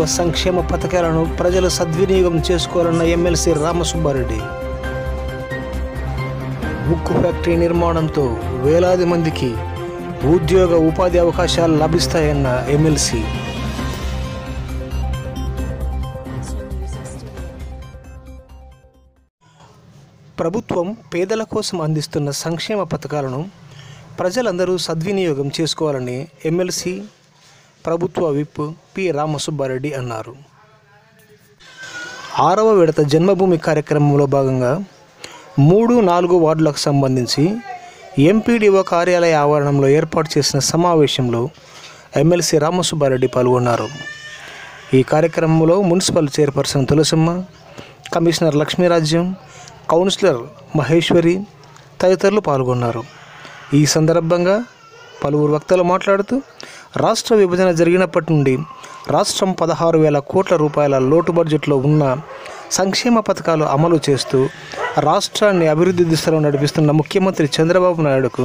ప్రభుత్వ సంక్షేమ పథకాలను ప్రజలు సద్వినియోగం చేసుకోవాలన్న ఎమ్మెల్సీ రామసుబ్బారెడ్డి. ఉక్కు ఫ్యాక్టరీ నిర్మాణంతో వేలాది మందికి ఉద్యోగ ఉపాధి అవకాశాలు లభిస్తాయన్న ఎమ్మెల్సీ. ప్రభుత్వం పేదల కోసం అందిస్తున్న సంక్షేమ పథకాలను ప్రజలందరూ సద్వినియోగం చేసుకోవాలని ఎమ్మెల్సీ ప్రభుత్వ విప్ పి రామసుబ్బారెడ్డి అన్నారు. ఆరవ విడత జన్మభూమి కార్యక్రమంలో భాగంగా మూడు నాలుగు వార్డులకు సంబంధించి ఎంపీడీఓ కార్యాలయ ఆవరణంలో ఏర్పాటు చేసిన సమావేశంలో ఎమ్మెల్సీ రామసుబ్బారెడ్డి పాల్గొన్నారు. ఈ కార్యక్రమంలో municipal chairperson Tulasamma commissioner Lakshmirajyam councillor Maheshwari తదితరులు పాల్గొన్నారు. ఈ సందర్భంగా పలువురు వక్తలు మాట్లాడుతూ రాష్ట్ర విభజన జరిగినప్పటి నుండి రాష్ట్రం పదహారు వేల కోట్ల రూపాయల లోటు బడ్జెట్లో ఉన్న సంక్షేమ పథకాలు అమలు చేస్తూ రాష్ట్రాన్ని అభివృద్ధి దిశలో నడిపిస్తున్న ముఖ్యమంత్రి చంద్రబాబు నాయుడుకు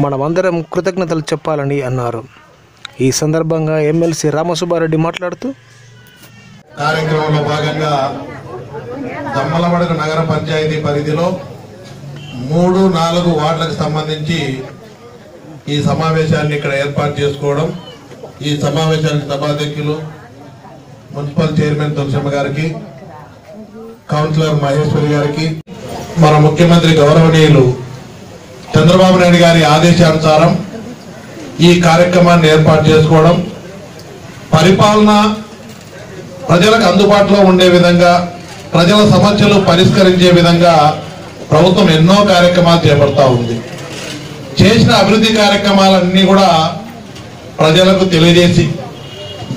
మనమందరం కృతజ్ఞతలు చెప్పాలని అన్నారు. ఈ సందర్భంగా ఎమ్మెల్సీ రామసుబ్బారెడ్డి మాట్లాడుతూ కార్యక్రమంలో భాగంగా దమ్మలమడక నగర పంచాయతీ పరిధిలో మూడు నాలుగు వార్డులకు సంబంధించి ఈ సమావేశాన్ని ఇక్కడ ఏర్పాటు చేసుకోవడం ఈ సమావేశానికి సభాధ్యక్షులు మున్సిపల్ చైర్మన్ తులసమ్మ గారికి కౌన్సిలర్ మహేశ్వరి గారికి మన ముఖ్యమంత్రి గౌరవనీయులు చంద్రబాబు నాయుడు గారి ఆదేశానుసారం ఈ కార్యక్రమాన్ని ఏర్పాటు చేసుకోవడం పరిపాలన ప్రజలకు అందుబాటులో ఉండే విధంగా ప్రజల సమస్యలు పరిష్కరించే విధంగా ప్రభుత్వం ఎన్నో కార్యక్రమాలు చేపడతా ఉంది. చేసిన అభివృద్ధి కార్యక్రమాలన్నీ కూడా ప్రజలకు తెలియజేసి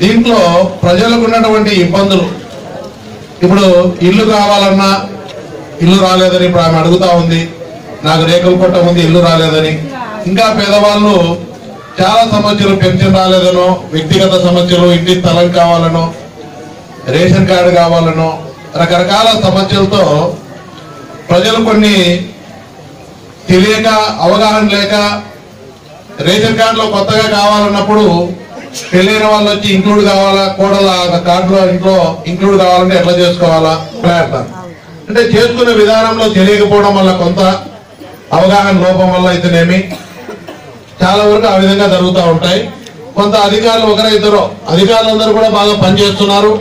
దీంట్లో ప్రజలకు ఉన్నటువంటి ఇబ్బందులు. ఇప్పుడు ఇల్లు కావాలన్నా ఇల్లు రాలేదని ఇప్పుడు ఆమె అడుగుతా ఉంది. నాకు రేకుల కొట్ట ఉంది ఇల్లు రాలేదని. ఇంకా పేదవాళ్ళు చాలా సమస్యలు పెన్షన్ రాలేదనో వ్యక్తిగత సమస్యలు ఇంటి స్థలం కావాలనో రేషన్ కార్డు కావాలనో రకరకాల సమస్యలతో ప్రజలు కొన్ని తెలియక అవగాహన లేక రేషన్ కార్డులో కొత్తగా కావాలన్నప్పుడు పెళ్ళైన వాళ్ళు వచ్చి ఇంక్లూడ్ కావాలా కోడల కార్డులో ఇంట్లో ఇంక్లూడ్ కావాలంటే ఎట్లా చేసుకోవాలా? ప్రయత్నం. అంటే చేసుకునే విధానంలో తెలియకపోవడం వల్ల కొంత అవగాహన లోపం వల్ల అయితేనేమి చాలా వరకు ఆ విధంగా జరుగుతూ ఉంటాయి. కొంత అధికారులు ఒకరిద్దరు అధికారులందరూ కూడా బాగా పనిచేస్తున్నారు.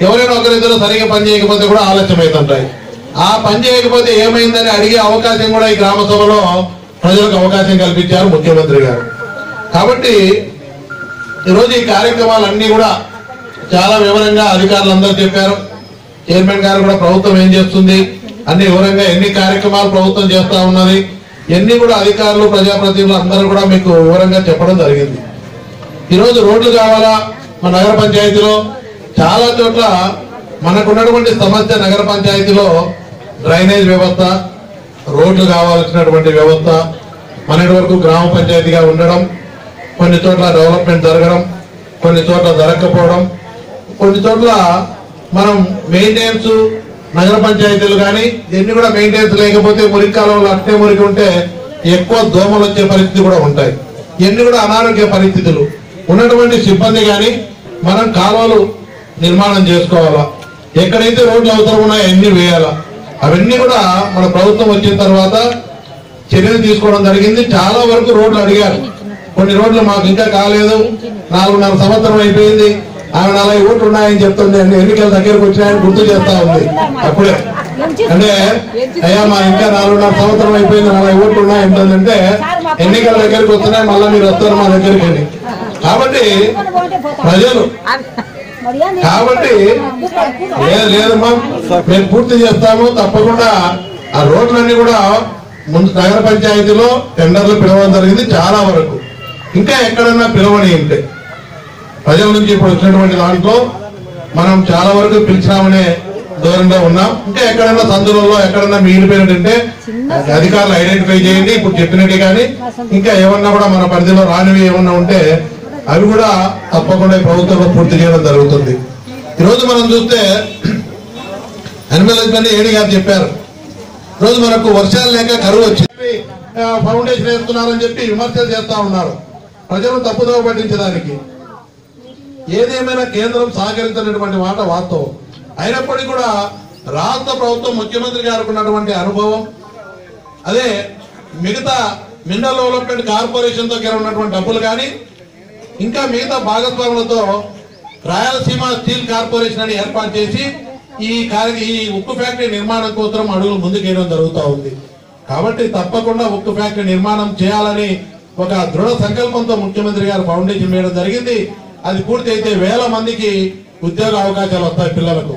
ఎవరైనా ఒకరిద్దరు సరిగా పని చేయకపోతే కూడా ఆలస్యం అవుతుంటాయి ఆ పని చేయకపోతే ఏమైందని అడిగే అవకాశం కూడా ఈ గ్రామ సభలో ప్రజలకు అవకాశం కల్పించారు ముఖ్యమంత్రి గారు. కాబట్టి ఈరోజు ఈ కార్యక్రమాలన్నీ కూడా చాలా వివరంగా అధికారులందరూ చెప్పారు. చైర్మన్ గారు కూడా ప్రభుత్వం ఏం చేస్తుంది అన్ని వివరంగా ఎన్ని కార్యక్రమాలు ప్రభుత్వం చేస్తా ఉన్నది ఎన్ని కూడా అధికారులు ప్రజాప్రతినిధులు అందరూ కూడా మీకు వివరంగా చెప్పడం జరిగింది. ఈరోజు రోడ్లు కావాలా మా నగర పంచాయతీలో? చాలా చోట్ల మనకున్నటువంటి సమస్య నగర పంచాయతీలో డ్రైనేజ్ వ్యవస్థ రోడ్లు కావాల్సినటువంటి వ్యవస్థ మనటి వరకు గ్రామ పంచాయతీగా ఉండడం కొన్ని చోట్ల డెవలప్మెంట్ జరగడం కొన్ని చోట్ల జరగకపోవడం కొన్ని చోట్ల మనం మెయింటెనెన్స్ నగర పంచాయతీలు కానీ ఎన్ని కూడా మెయింటెనెన్స్ లేకపోతే మురికి కాలంలో అట్టే మురికి ఉంటే ఎక్కువ దోమలు వచ్చే పరిస్థితి కూడా ఉంటాయి. ఎన్ని కూడా అనారోగ్య పరిస్థితులు. ఉన్నటువంటి సిబ్బంది కానీ మనం కాలువలు నిర్మాణం చేసుకోవాలా? ఎక్కడైతే రోడ్లు అవసరం ఉన్నాయో అన్ని వేయాలా? అవన్నీ కూడా మన ప్రభుత్వం వచ్చిన తర్వాత చర్యలు తీసుకోవడం జరిగింది. చాలా వరకు రోడ్లు అడిగారు. కొన్ని రోడ్లు మాకు ఇంకా కాలేదు. నాలుగున్నర సంవత్సరం అయిపోయింది. ఆమె నలభై ఓట్లు ఉన్నాయని చెప్తుంది అండి ఎన్నికల దగ్గరకు వచ్చినాయని గుర్తు చేస్తా ఉంది. అప్పుడే. అంటే అయ్యా మా ఇంకా నాలుగున్నర సంవత్సరం అయిపోయింది. నలభై ఓట్లు ఉన్నాయంటుందంటే ఎన్నికల దగ్గరికి వస్తున్నాయి. మళ్ళీ మీరు వస్తారు మా దగ్గరికి కాబట్టి ప్రజలు కాబట్టి లేదు లేదమ్మా మేము పూర్తి చేస్తాము. తప్పకుండా ఆ రోడ్లన్నీ కూడా ముందు నగర పంచాయతీలో టెండర్లు పిలవడం జరిగింది చాలా వరకు. ఇంకా ఎక్కడన్నా పిలవని ఉంటే. ప్రజల నుంచి ఇప్పుడు వచ్చినటువంటి దాంట్లో మనం చాలా వరకు పిలిచినామనే దూరంగా ఉన్నాం. ఇంకా ఎక్కడన్నా సందులలో ఎక్కడన్నా మిగిలిపోయినట్టుంటే అధికారులు ఐడెంటిఫై చేయండి. ఇప్పుడు చెప్పినట్టు కానీ ఇంకా ఏమన్నా కూడా మన పరిధిలో రానివి ఏమన్నా ఉంటే అవి కూడా తప్పకుండా ప్రభుత్వంలో పూర్తి చేయడం జరుగుతుంది. ఈరోజు మనం చూస్తే అనిమల్ హస్బెండరీ ఏడి గారు చెప్పారు. రోజు మనకు వర్షాలు లేక కరువు వచ్చింది. ఫౌండేషన్ వేస్తున్నారని చెప్పి విమర్శలు చేస్తా ఉన్నారు. ప్రజలను తప్పుదోవ పట్టించడానికి. ఏదేమైనా కేంద్రం సహకరించినటువంటి మాట వాస్తవం. అయినప్పటికీ కూడా రాష్ట్ర ప్రభుత్వం ముఖ్యమంత్రి గారికి ఉన్నటువంటి అనుభవం అదే మిగతా మినరల్ డెవలప్మెంట్ కార్పొరేషన్తో కలిగి ఉన్నటువంటి డబ్బులు కానీ ఇంకా మిగతా భాగస్వాములతో రాయలసీమ స్టీల్ కార్పొరేషన్ అని ఏర్పాటు చేసి ఈ కార్య ఈ ఉక్కు ఫ్యాక్టరీ నిర్మాణం కోసం అడుగులు ముందుకేయడం జరుగుతూ ఉంది. కాబట్టి తప్పకుండా ఉక్కు ఫ్యాక్టరీ నిర్మాణం చేయాలని ఒక దృఢ సంకల్పంతో ముఖ్యమంత్రి గారు ఫౌండేషన్ వేయడం జరిగింది. అది పూర్తి అయితే వేల మందికి ఉద్యోగ అవకాశాలు వస్తాయి పిల్లలకు.